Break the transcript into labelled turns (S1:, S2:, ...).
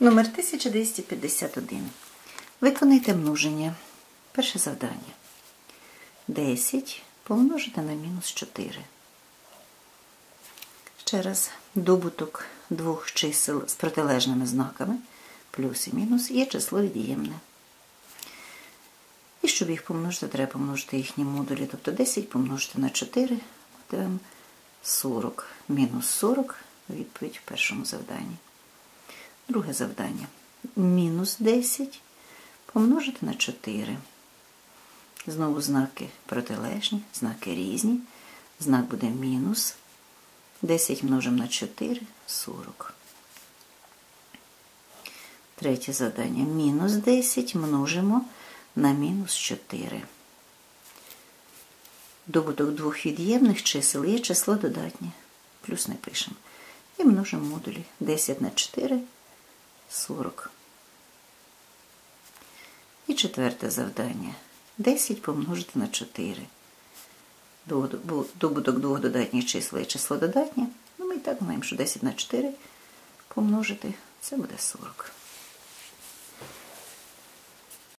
S1: Номер 1251. Виконайте множення. Перше завдання. 10 помножити на мінус 4. Ще раз. Добуток двох чисел з протилежними знаками, плюс і мінус, є число від'ємне. І щоб їх помножити, треба помножити їхні модулі, тобто 10 помножити на 4, матимемо 40. Мінус 40, відповідь в першому завданні. Друге завдання. Мінус 10 помножити на 4. Знову знаки протилежні, знаки різні. Знак буде мінус. 10 множимо на 4 40. Третє завдання. Мінус 10 множимо на мінус 4. Добуток двох від'ємних чисел є число додатнє. Плюс не пишемо. І множимо модулі 10 на 4 40. І четверте завдання. 10 помножити на 4. Добуток двох додатніх числа і число додатнє. Ну, ми і так знаємо, що 10 на 4 помножити це буде 40.